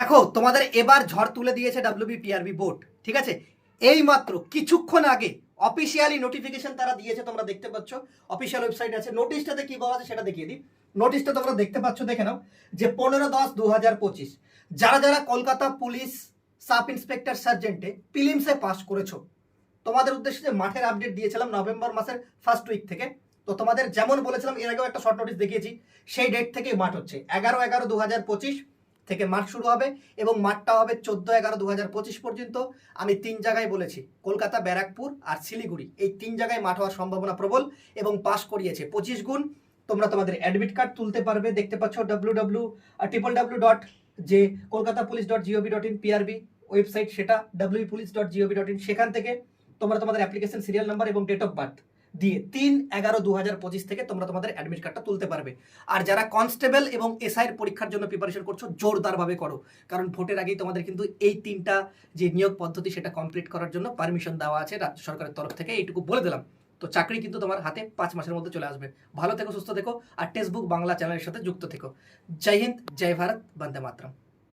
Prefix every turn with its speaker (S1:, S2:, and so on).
S1: দেখো, তোমাদের এবার ঝড় তুলে দিয়েছে ডাব্লিউবিপিআরবি বোর্ড ঠিক আছে? এই মাত্র কিছুক্ষণ আগে অফিসিয়ালি নোটিফিকেশন তারা দিয়েছে, তোমরা দেখতে পাচ্ছ। অফিসিয়াল ওয়েবসাইট আছে নোটিশটাতে কি বলা আছে সেটা দেখিয়ে দিই। নোটিশটা তোমরা দেখতে পাচ্ছ, দেখে নাও, যে পনেরো দশ দু হাজার পঁচিশ, যারা যারা কলকাতা পুলিশ সাব ইন্সপেক্টর সার্জেন্টে প্রিলিমসে পাস করেছ, তোমাদের উদ্দেশ্যে যে মাঠের আপডেট দিয়েছিলাম নভেম্বর মাসের ফার্স্ট উইক থেকে, তো তোমাদের যেমন বলেছিলাম, এর আগেও একটা শর্ট নোটিশ দেখিয়েছি, সেই ডেট থেকেই মাঠ হচ্ছে। এগারো এগারো দু হাজার পঁচিশ থেকে মাঠ শুরু হবে এবং মাঠটা হবে চোদ্দ এগারো দু পর্যন্ত। আমি তিন জায়গায় বলেছি, কলকাতা, ব্যারাকপুর আর শিলিগুড়ি। এই তিন জায়গায় মাঠ হওয়ার সম্ভাবনা প্রবল এবং পাস করিয়েছে। পঁচিশ গুণ তোমরা তোমাদের অ্যাডমিট কার্ড তুলতে পারবে। দেখতে পাচ্ছ W W triple W dot যে Kolkata police dot GOV dot in PRB website সেটা W police dot GOV dot in সেখান থেকে তোমরা তোমাদের অ্যাপ্লিকেশন সিরিয়াল নাম্বার এবং ডেট অফ বার্থ দিয়ে তিন এগারো দু হাজার পঁচিশ থেকে তোমরা তোমাদের অ্যাডমিট কার্ডটা তুলতে পারবে। আর যারা কনস্টেবল এবং এসআইয়ের পরীক্ষার জন্য প্রিপারেশন করছ, জোরদারভাবে করো। কারণ ভোটের আগেই তোমাদের কিন্তু এই তিনটা যে নিয়োগ পদ্ধতি, সেটা কমপ্লিট করার জন্য পারমিশন দেওয়া আছে রাজ্য সরকারের তরফ থেকে, এইটুকু বলে দিলাম। তো চাকরি কিন্তু তোমার হাতে পাঁচ মাসের মধ্যে চলে আসবে। ভালো থেকো, সুস্থ থেকো, আর টেক্সটবুক বাংলা চ্যানেলের সাথে যুক্ত থেকো। জয় হিন্দ, জয় ভারত, বন্দে মাতরম।